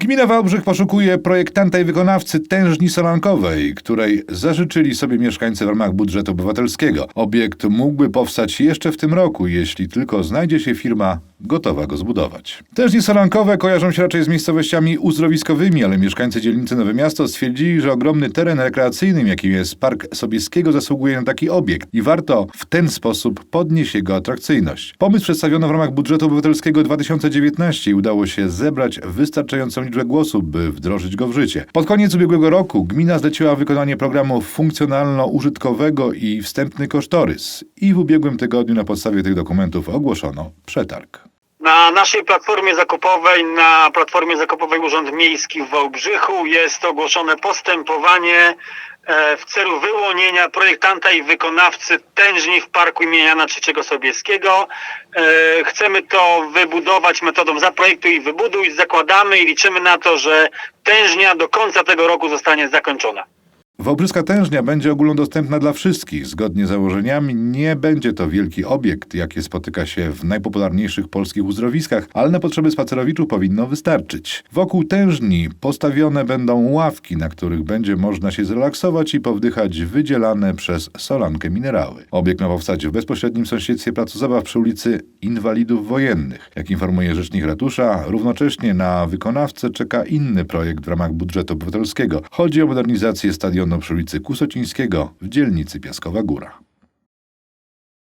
Gmina Wałbrzych poszukuje projektanta i wykonawcy tężni solankowej, której zażyczyli sobie mieszkańcy w ramach budżetu obywatelskiego. Obiekt mógłby powstać jeszcze w tym roku, jeśli tylko znajdzie się firma gotowa go zbudować. Tężni solankowe kojarzą się raczej z miejscowościami uzdrowiskowymi, ale mieszkańcy dzielnicy Nowe Miasto stwierdzili, że ogromny teren rekreacyjny, jakim jest Park Sobieskiego, zasługuje na taki obiekt i warto w ten sposób podnieść jego atrakcyjność. Pomysł przedstawiono w ramach budżetu obywatelskiego 2019 i udało się zebrać wystarczającą liczbę głosów, by wdrożyć go w życie. Pod koniec ubiegłego roku gmina zleciła wykonanie programu funkcjonalno-użytkowego i wstępny kosztorys i w ubiegłym tygodniu na podstawie tych dokumentów ogłoszono przetarg. Na naszej platformie zakupowej, na platformie zakupowej Urząd Miejski w Wałbrzychu jest ogłoszone postępowanie e, w celu wyłonienia projektanta i wykonawcy tężni w parku imienia Jana III Sobieskiego. E, Chcemy to wybudować metodą zaprojektuj i wybuduj. Zakładamy i liczymy na to, że tężnia do końca tego roku zostanie zakończona. Wałbrzyska tężnia będzie ogólnodostępna dla wszystkich. Zgodnie z założeniami nie będzie to wielki obiekt, jakie spotyka się w najpopularniejszych polskich uzdrowiskach, ale na potrzeby spacerowiczów powinno wystarczyć. Wokół tężni postawione będą ławki, na których będzie można się zrelaksować i powdychać wydzielane przez solankę minerały. Obiekt ma powstać w bezpośrednim sąsiedztwie placu zabaw przy ulicy Inwalidów Wojennych. Jak informuje rzecznik ratusza, równocześnie na wykonawcę czeka inny projekt w ramach budżetu obywatelskiego. Chodzi o modernizację stadionu przy ulicy Kusocińskiego w dzielnicy Piaskowa Góra.